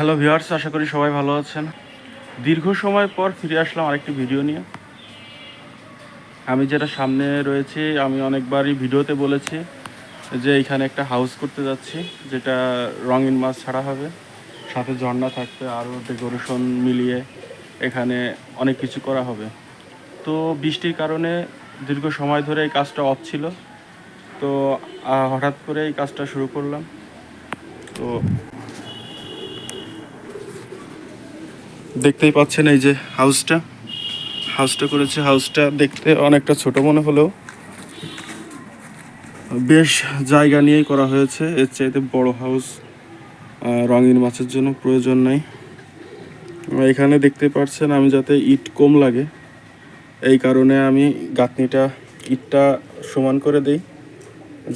Hello viewers আশা করি সবাই ভালো আছেন। দীর্ঘ সময় পর ফিরে আসলাম আরেকটি ভিডিও নিয়ে। আমি যেটা সামনে রয়েছি, আমি অনেকবারই ভিডিওতে বলেছি যে এখানে একটা হাউস করতে যাচ্ছি, যেটা রঙিন মাছ ছাড়া হবে। সাথে ঝর্ণা থাকবে, আরও ডেকোরেশন মিলিয়ে এখানে অনেক কিছু করা হবে। তো বৃষ্টির কারণে দীর্ঘ সময় ধরে এই কাজটা অফ ছিল। তো হঠাৎ করে এই কাজটা শুরু করলাম। তো দেখতেই পাচ্ছেন এই যে হাউসটা। হাউসটা করেছে, হাউসটা দেখতে অনেকটা ছোট মনে হলেও। বেশ জায়গা নিয়েই করা হয়েছে, এর চাইতে বড় হাউস রঙিন মাছের জন্য প্রয়োজন নেই। এখানে দেখতে পাচ্ছেন আমি যাতে ইট কম লাগে, এই কারণে আমি গাঁথনিটা ইটটা সমান করে দেই,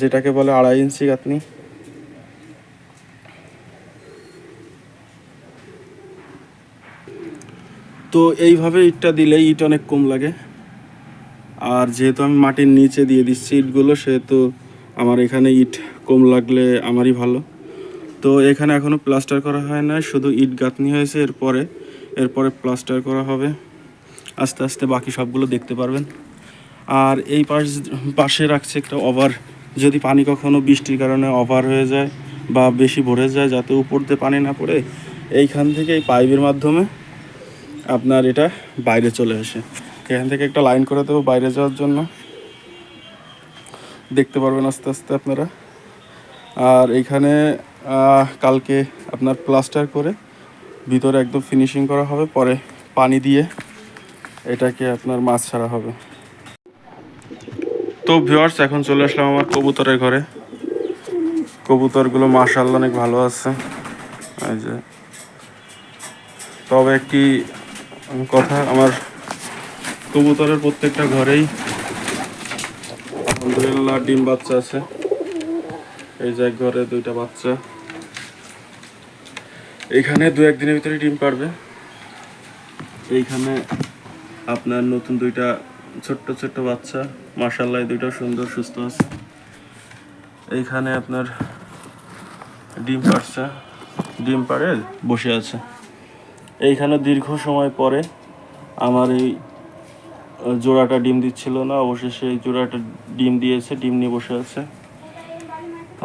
যেটাকে বলে আড়াই ইঞ্চি গাঁথনি। তো এইভাবে ইটটা দিলে ইট অনেক কম লাগে। আর যেহেতু আমি মাটির নিচে দিয়ে দিচ্ছি ইটগুলো, সেহেতু আমার এখানে ইট কম লাগলে আমারই ভালো। তো এখানে এখনও প্লাস্টার করা হয় না শুধু ইট গাঁথনি হয়েছে এরপরে এরপরে প্লাস্টার করা হবে। আস্তে আস্তে বাকি সবগুলো দেখতে পারবেন। আর এই পাশ, পাশে রাখছে একটা ওভার। যদি পানি কখনো বৃষ্টির কারণে ওভার হয়ে যায় বা বেশি ভরে যায়, যাতে উপর দিয়ে পানি না পড়ে, এইখান থেকে এই পাইপের মাধ্যমে আপনার এটা বাইরে চলে আসে। এখান থেকে একটা লাইন করে দেবো বাইরে যাওয়ার জন্য। দেখতে পারবেন আস্তে আস্তে আপনারা। আর এখানে কালকে আপনার প্লাস্টার করে ভিতরে একদম ফিনিশিং করা হবে, পরে পানি দিয়ে এটাকে আপনার মাছ ছাড়া হবে। তো ভিওয়ার্স এখন চলে আসলাম আমার কবুতরের ঘরে। কবুতরগুলো মাশাআল্লাহ অনেক ভালো আছে। এই যে। তবে একটি কথা আমার কবুতরের প্রত্যেকটা ঘরেই আলহামদুলিল্লাহ ডিম বাচ্চা আছে। এই যে ঘরে দুইটা বাচ্চা। এইখানে দু একদিনের ভিতরে ডিম পারবে এইখানে আপনার নতুন দুইটা ছোট্ট ছোট্ট বাচ্চা। মার্শাল্লাহ দুইটা সুন্দর, সুস্থ আছে। এইখানে আপনার ডিম পারছে ডিম পাড়ে বসে আছে। এইখানে দীর্ঘ সময় পরে আমার এই জোড়াটা ডিম দিচ্ছিল না, অবশেষে এই জোড়াটা ডিম দিয়েছে, ডিম নিয়ে বসে আছে।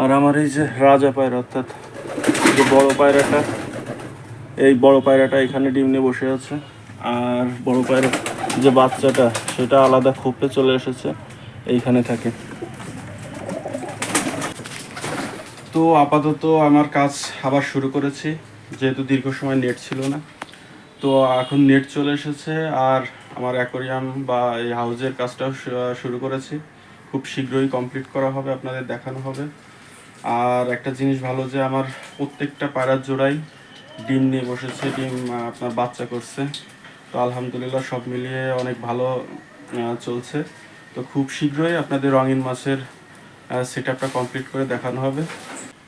আর আমার এই যে রাজা পায়রা, অর্থাৎ যে বড় পায়রাটা, এই বড় পায়রাটা এখানে ডিম নিয়ে বসে আছে। আর বড় পায়রা যে বাচ্চাটা, সেটা আলাদা খোপে চলে এসেছে, এইখানে থাকে। তো আপাতত আমার কাজ আবার শুরু করেছি, যেহেতু দীর্ঘ সময় নেট ছিল না। তো এখন নেট চলে এসেছে আর আমার অ্যাকোরিয়াম বা এই হাউজের কাজটাও শুরু করেছি। খুব শীঘ্রই কমপ্লিট করা হবে, আপনাদের দেখানো হবে। আর একটা জিনিস ভালো যে আমার প্রত্যেকটা পায়রার জোড়াই ডিম নিয়ে বসেছে, ডিম আপনার বাচ্চা করছে। তো আলহামদুলিল্লাহ সব মিলিয়ে অনেক ভালো চলছে। তো খুব শীঘ্রই আপনাদের রঙিন মাছের সেট আপটা কমপ্লিট করে দেখানো হবে।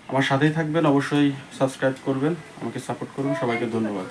আমার সাথেই থাকবেন, অবশ্যই সাবস্ক্রাইব করবেন, আমাকে সাপোর্ট করুন, সবাইকে ধন্যবাদ।